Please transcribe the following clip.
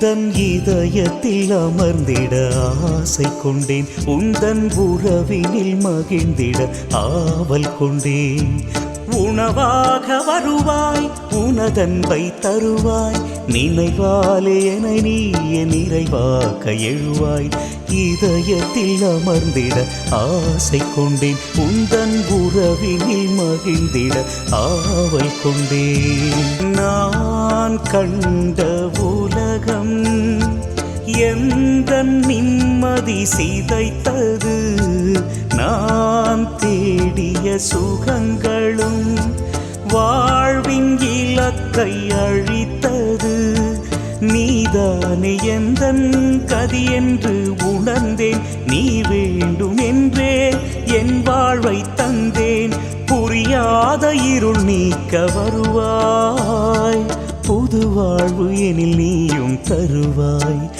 உந்தன் இதயத்தில் அமர்ந்திட ஆசை கொண்டேன். உந்தன் உறவினில் மகிழ்ந்திட ஆவல் கொண்டேன். உணவாக வருவாய் உனதன்பை தருவாய். நினைவாலே என நீய நிறைவாக எழுவாய். இதயத்தில் அமர்ந்திட ஆசை கொண்டேன். உந்தன் உறவினில் மகிழ்ந்திட ஆவல் கொண்டேன். நான் கண்ட எந்த நிம்மதி சிதைத்தது? நான் தேடிய சுகங்களும் வாழ்வின் இலக்கை அழித்தது. நீதானே எந்த கதி என்று உணர்ந்தேன். நீ வேண்டும் என்றே என் வாழ்வை தந்தேன். புரியாத இருள் நீக்க வருவாய். புது வாழ்வு எனில் நீயும் தருவாய்.